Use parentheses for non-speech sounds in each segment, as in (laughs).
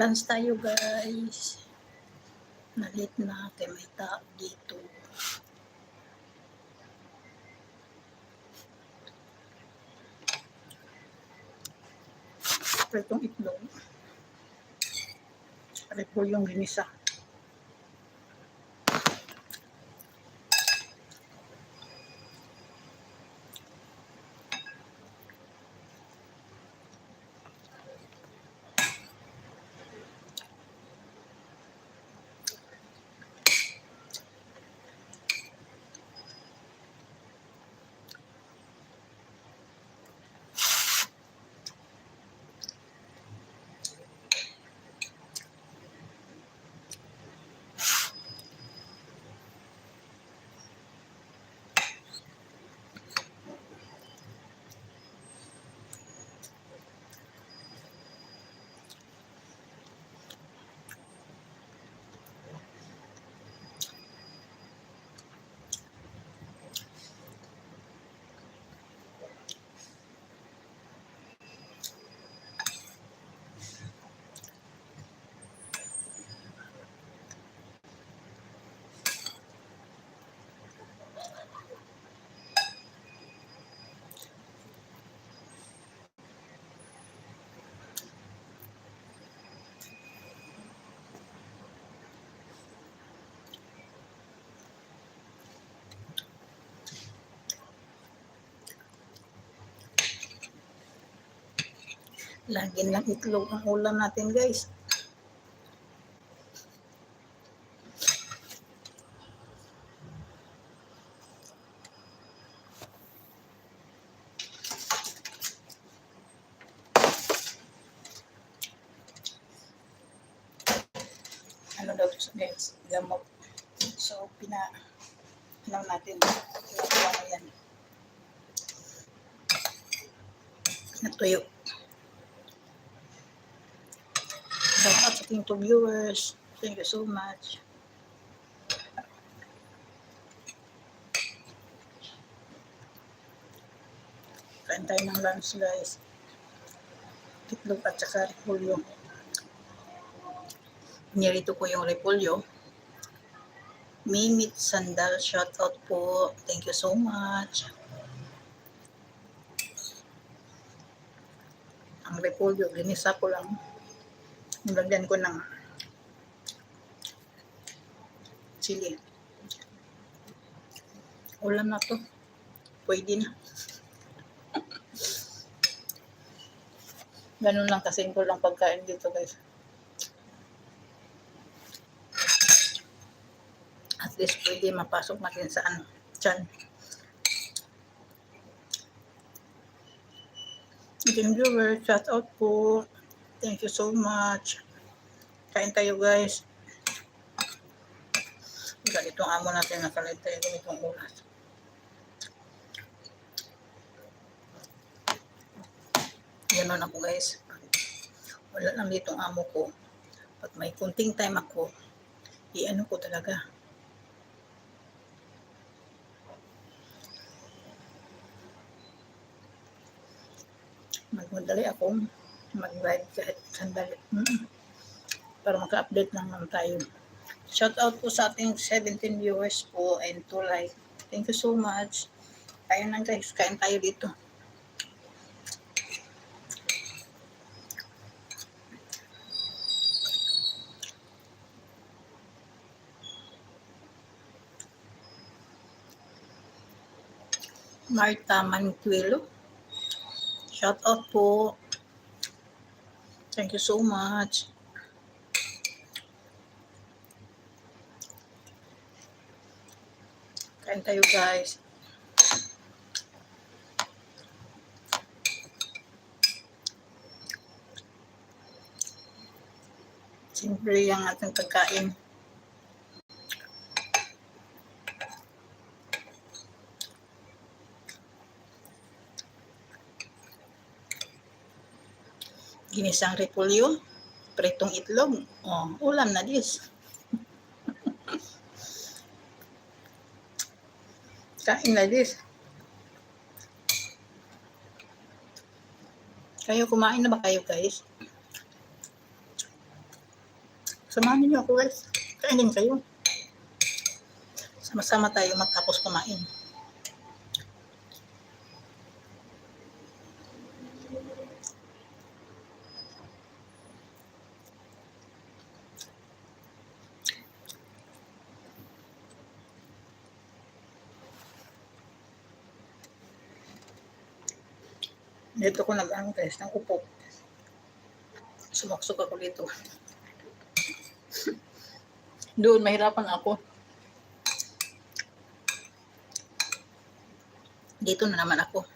Lunch tayo guys. Nalit na kay may tao dito. Pritong itlog. Ito yung ginisa. Lagi lang itlog ang ulam natin guys. Ano daw to guys? Gamot. So, pina ano natin, pinakuha na yan. Natuyo. Shout two viewers. Thank you so much. Kain tayo ng lunch guys. Itlog at saka repolyo. Nirito ko yung repolyo. Mimit Sandal, shout out po. Thank you so much. Ang repolyo, ginisa ko lang. Nilagyan ko ng chili. Ulam na to. Pwede na. Ganun lang kasi ko lang pagkain dito guys. At least pwede mapasok natin sa ano, tiyan. Ating viewer, shout out po. Thank you so much. Kain tayo guys. Ganitong amo natin nakalit tayo ganitong oras. Ganon ako guys. Wala lang ditong amo ko. Pag may kunting time ako, i-ano ko talaga. Magmadali akong mag-ride kahit sandali. Para maka-update lang naman tayo. Shout out po sa ating 17 viewers po and 2 like. Thank you so much. Kain lang guys. Kain tayo dito. Marta Manquilo. Shout out po. Thank you so much. Kain tayo guys. Siyempre yung ating pagkain. Ginisang repolyo, pritong itlog. Oh, ulam na dis. (laughs) Kain na dis. Kayo kumain na ba kayo guys? Samahan niyo ako guys. Kainin kayo. Sama-sama tayo matapos kumain. Dito ko nag-ano guys, ng upo. Sumaksok ako dito. Doon, mahirapan ako. Dito na naman ako.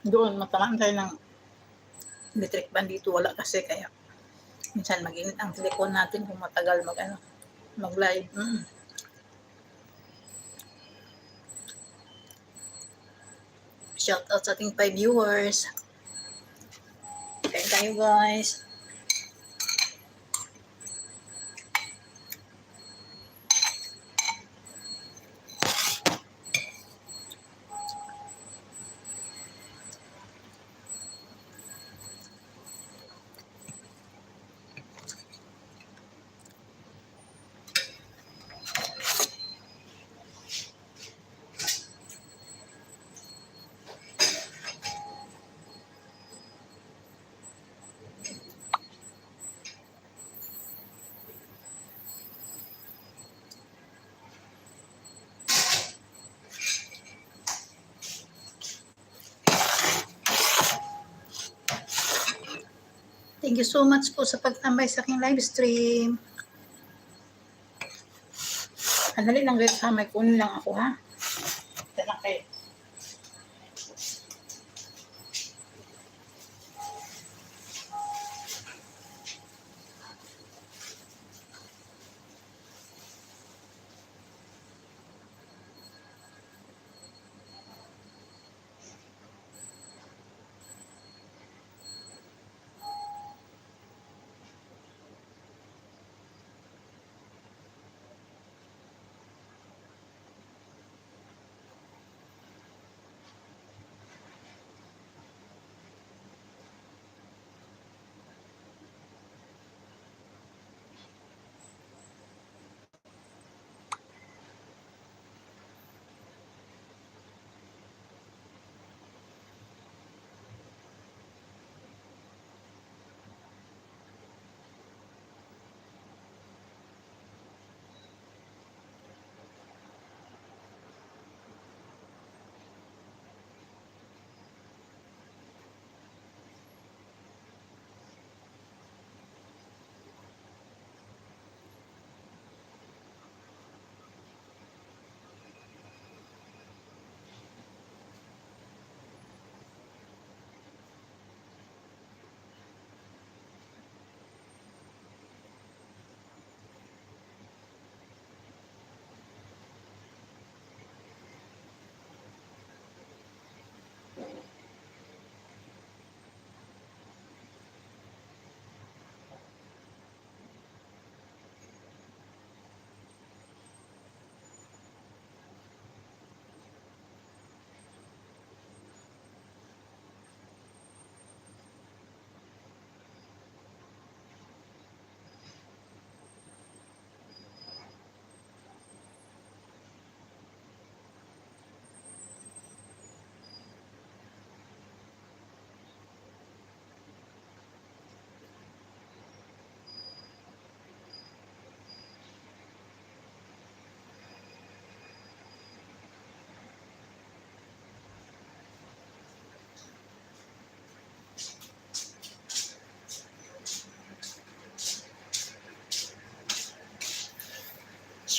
Doon, matamaan tayo ng electric ban dito. Wala kasi kaya minsan mag-init ang silikon natin kung matagal mag ano, mag-live. Mm. Shout out sa ating five viewers. Kain tayo guys. Thank you so much po sa pagtambay sa aking live stream. Andali lang guys ha, may kunin lang ako ha.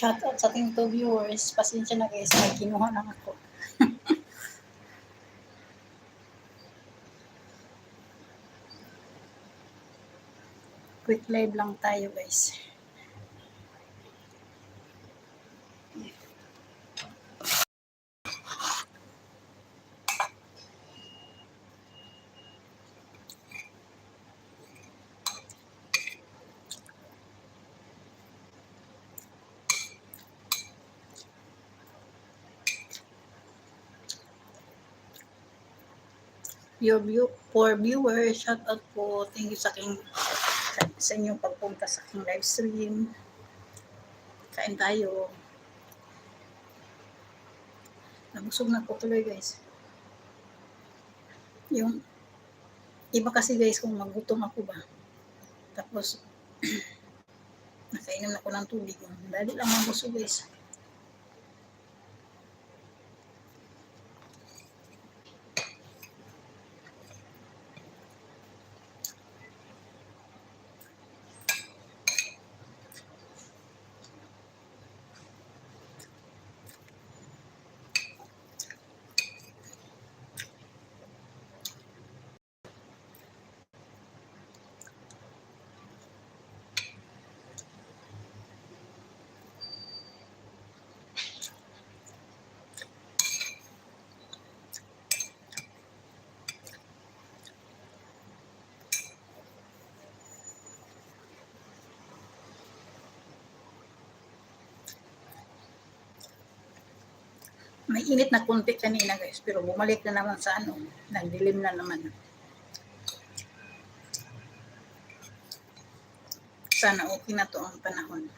Shout out sa ating two viewers. Pasensya na guys, may kinuha lang ako. (laughs) Quick live lang tayo guys. Your view, for viewers, shout out po. Thank you sa aking sa inyong pagpunta sa aking live stream. Kain tayo. Nabusog na po tuloy guys. Yung iba kasi guys kung magutom ako ba. Tapos (clears throat) nakainom ako ng tubig. Dali lang mabusog guys. May init na konti kanina guys, pero bumalik na naman sa ano, nagdilim na naman. Sana okay na to ang panahon.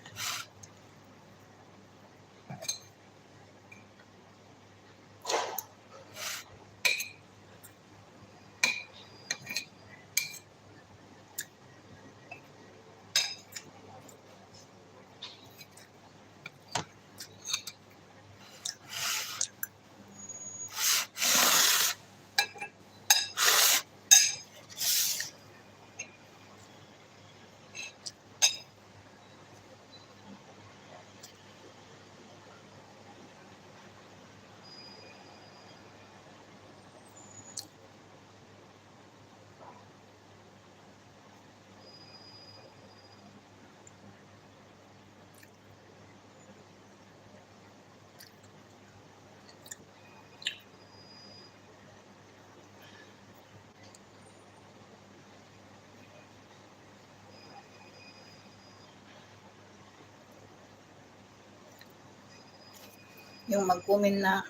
Yung mag-comment na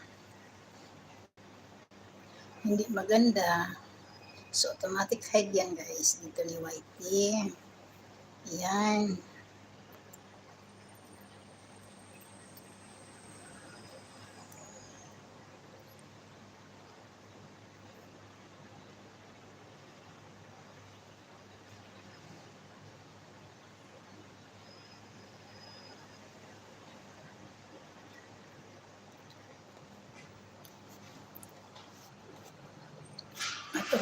hindi maganda. So, automatic hide yan guys. Dito ni Whitey. Yan.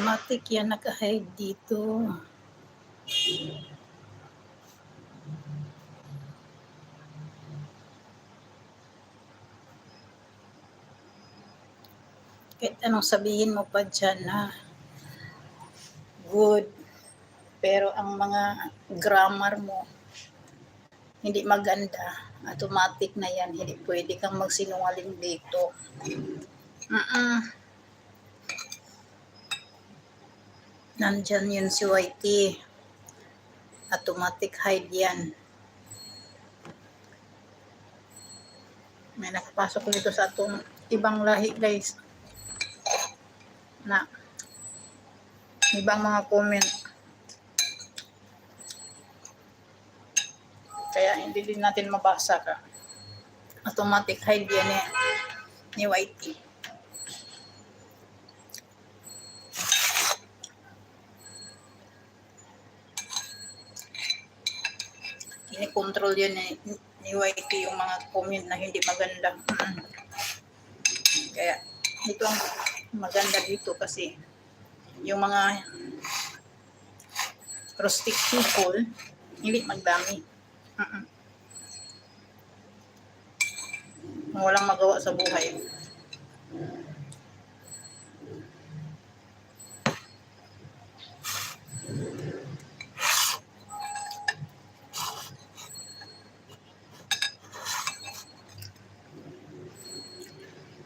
Automatic yan naka-hide dito. Kahit anong sabihin mo pa dyan na good, pero ang mga grammar mo hindi maganda, automatic na yan. Hindi pwede kang magsinungaling dito. Mm-mm. Nandyan yun si YT. Automatic hide yan. May nakapasok dito sa atong ibang lahi guys. Na ibang mga comment. Kaya hindi din natin mabasa ka. Automatic hide yan eh, ni YT. Kini-control yun ni, ni YT yung mga comment na hindi maganda. Kaya ito ang maganda dito kasi yung mga rustic people hindi magdami. Mm-mm. Walang magawa sa buhay.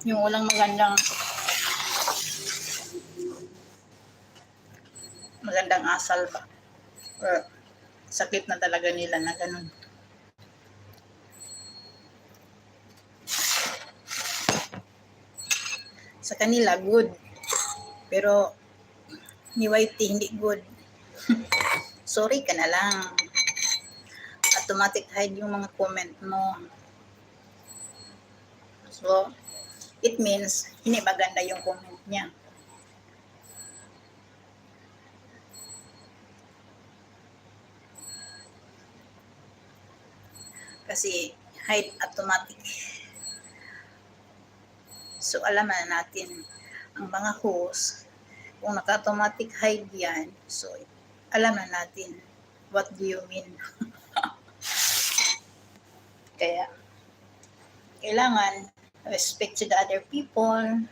Yung walang magandang magandang asal ba? Or sakit na talaga nila na ganun. Sa kanila, good. Pero ni Whitey hindi good. (laughs) Sorry ka na lang. Automatic hide yung mga comment mo. So, it means hindi maganda yung comment niya. Kasi hide automatic. So, alam na natin ang mga host, kung naka-automatic hide yan, so, alam na natin what do you mean. (laughs) Kaya, kailangan respect to the other people.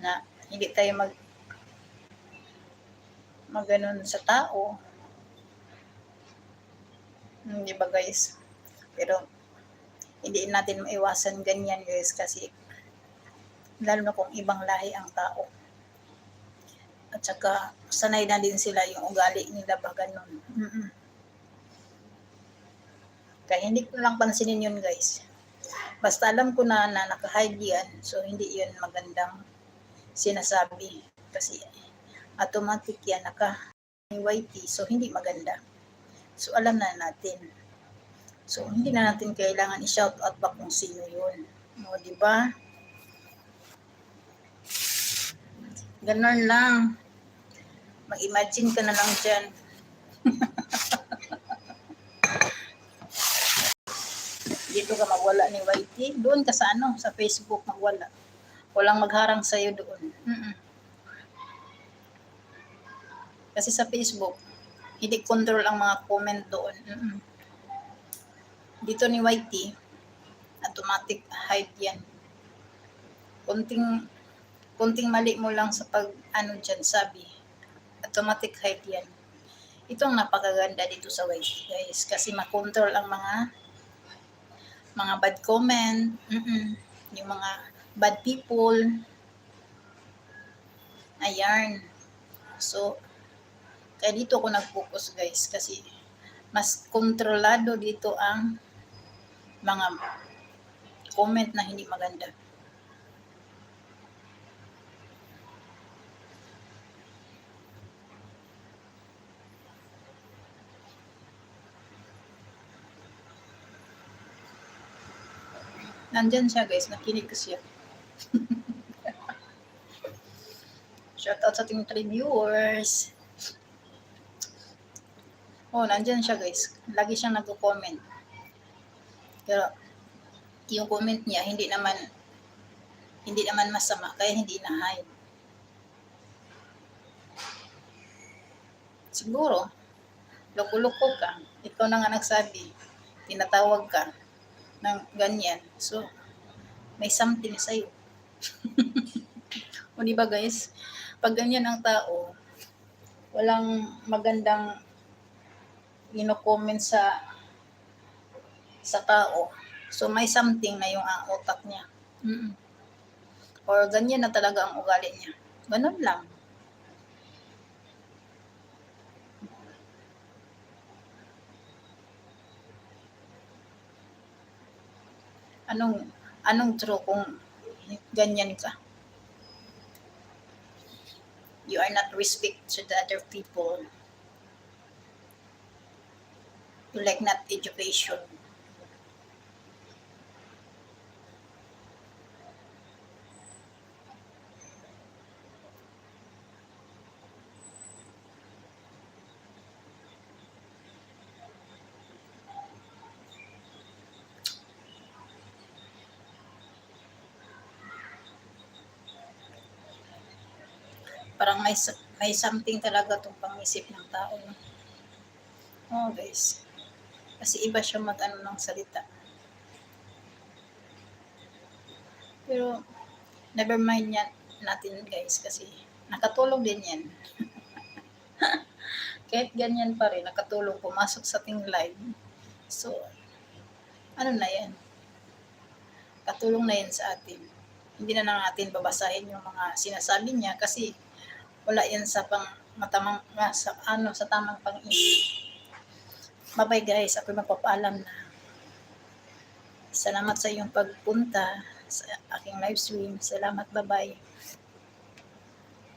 Na hindi tayo mag maganon sa tao. Hindi ba guys? Pero hindi natin maiwasan ganyan guys kasi lalo na kung ibang lahi ang tao. At saka sanay na din sila yung ugali nila ba ganun. Mm-mm. Kaya hindi ko lang pansinin yun guys. Basta alam ko na na naka-hide yan, so hindi yun magandang sinasabi. Kasi automatic yan, naka YT, so hindi maganda. So alam na natin. So hindi na natin kailangan i-shout out pa kung sino yun. O, di ba? Ganon lang. Mag-imagine ka na lang dyan. (laughs) Dito ka magwala ni YT. Doon ka sa ano, sa Facebook magwala. Walang magharang sa'yo doon. Mm-mm. Kasi sa Facebook, hindi control ang mga comment doon. Mm-mm. Dito ni YT, automatic hide yan. Kunting, kunting mali mo lang sa pag, ano dyan, sabi, automatic hide yan. Ito ang napakaganda dito sa YT, guys. Kasi makontrol ang mga mga bad comment, mm yung mga bad people. Ayan. So, kaya dito ako nag-focus guys kasi mas kontrolado dito ang mga comment na hindi maganda. Nandyan siya guys, nakinig ko siya. (laughs) Shout out sa ating three viewers. Oh, nandyan siya guys. Lagi siyang nagko-comment. Pero yung comment niya hindi naman hindi naman masama kaya hindi na hide. Siguro loko-loko ka. Ikaw na nga nagsabi. Tinatawag ka ng ganyan. So, may something sa'yo. (laughs) o di ba guys? Pag ganyan ang tao, walang magandang ino-comment sa sa tao. So, may something na yung ang utak niya. Mm-mm. Or ganyan na talaga ang ugali niya. Ganun lang. Anong anong true kung ganyan ka? You are not respect to the other people. You like not education. Parang may may something talaga tong pangisip ng tao. No? Oh, guys. Kasi iba siya mag-ano ng salita. Pero, never mind yan natin guys kasi nakatulong din yan. (laughs) Kahit ganyan pa rin, nakatulong pumasok sa ating live. So, ano na yan? Katulong na yan sa atin. Hindi na lang natin babasahin yung mga sinasabi niya kasi wala yan sa pang matamang sa ano sa tamang pang-isip. Bye-bye guys, ako magpapaalam na. Salamat sa iyong pagpunta. sa aking live stream. Salamat, bye-bye.